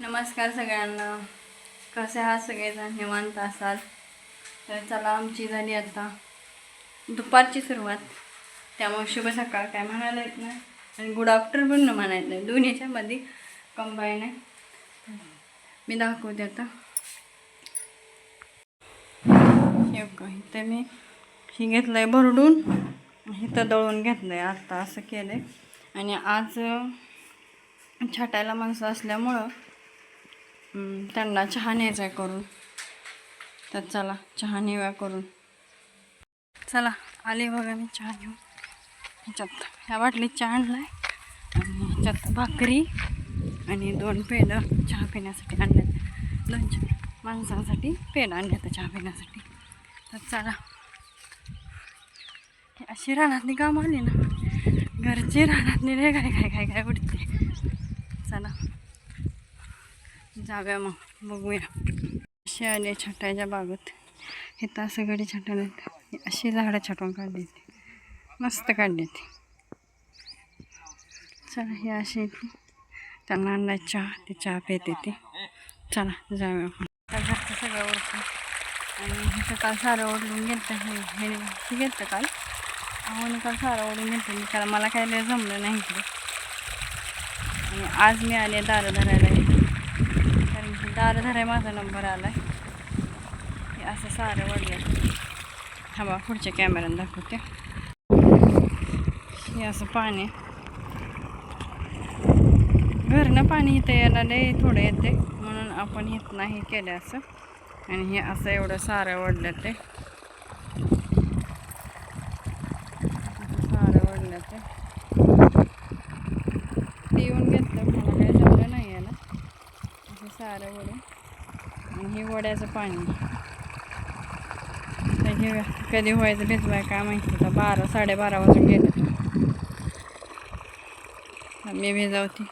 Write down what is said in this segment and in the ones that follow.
नमस्कार सगळ्यांना. कसे आहात सगळेजण? निवांत असाल? तर चला आमची झाली आता दुपारची सुरुवात. त्यामुळे शुभ सकाळ. काय म्हणायला येत नाही. आणि गुड आफ्टरनून पण म्हणायला नाही. दोन्हीच्या मध्ये कंबाईन आहे. मी दाखवते आता. हे बघा इथं मी हे घेतलं आहे भरडून. इथं दळून घेतलं आहे आत्ता असं केलं आहे आणि आज छाटायला माणसं असल्यामुळं त्यांना चहा न्यायचा आहे करून. तर चला चहा नेव्या करून. चला आले बघा मी चहा घेऊन. ह्याच्यात ह्या बाटलीत चहा आणला आहे आणि ह्याच्यात भाकरी आणि दोन पेडं चहा पिण्यासाठी आणल्यात. दोन चार माणसांसाठी पेन आणल्यात चहा पिण्यासाठी. तर चला. अशी रानातली काम आली ना. घरची रानातली रे काय काय काय काय उडते चला जाव्या मग. बघूया. अशी आले छटायच्या बागेत. हे असं छटायला अशी झाडं छाटून काढली ती. मस्त काढली ती. चला ही अशी येते. त्यांना आणला चहा. ते चहा पेत ती. चला जाऊया आपण. घरचं सगळं ओळखून आणि हिचं काल सारं ओढून गेलं हे हे काल. अहो काल सारं ओढून गेलं कारण मला काय जमलं नाही इकडे. आणि आज मी आले दारं धरायला. दार धराय माझा नंबर आला आहे हे असं सारं वाढलं थांबा पुढच्या कॅमेऱ्यानं दाखवते. हे असं पाणी. घरनं पाणी इथं यायला लय थोडं येते म्हणून आपण हित नाही केलं असं. आणि हे असं एवढं सारं वाढलं ते. सारं वाढलं ते येऊन घेतलं मला काही जमलं नाही याला असं सारं वडून. आणि हे वड्याचं पाणी. हे कधी व्हायचं भिजवाय काय माहिती. आता बारा साडेबारा वाजून गेलं. मी भिजवते.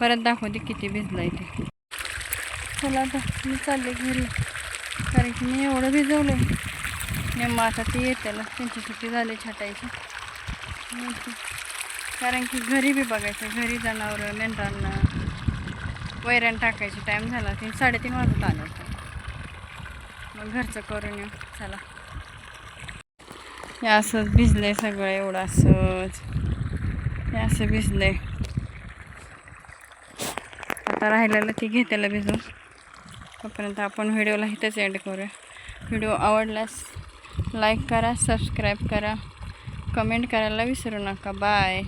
परत दाखवते किती भिजलं ते. चला आता मी चालले घरी. कारण की मी एवढं भिजवलं आहे निम्मा आता ते येत्याला त्यांची सुट्टी झाली छटायची कारण की घरी बी बघायचं. घरी जनावरं मेंढरांना. वैरण टाकायची टाईम झाला तीन साडेतीन वाजत आलं होतं. मग घरचं करून येऊ. चला. हे असंच भिजलंय सगळं एवढं असंच. हे असं भिजलंय. आता राहिलेलं ती घेतेला भिजून. तोपर्यंत आपण व्हिडिओला इथंच एंड करूया. व्हिडिओ आवडल्यास लाईक करा सबस्क्राईब करा. कमेंट करायला विसरू नका. बाय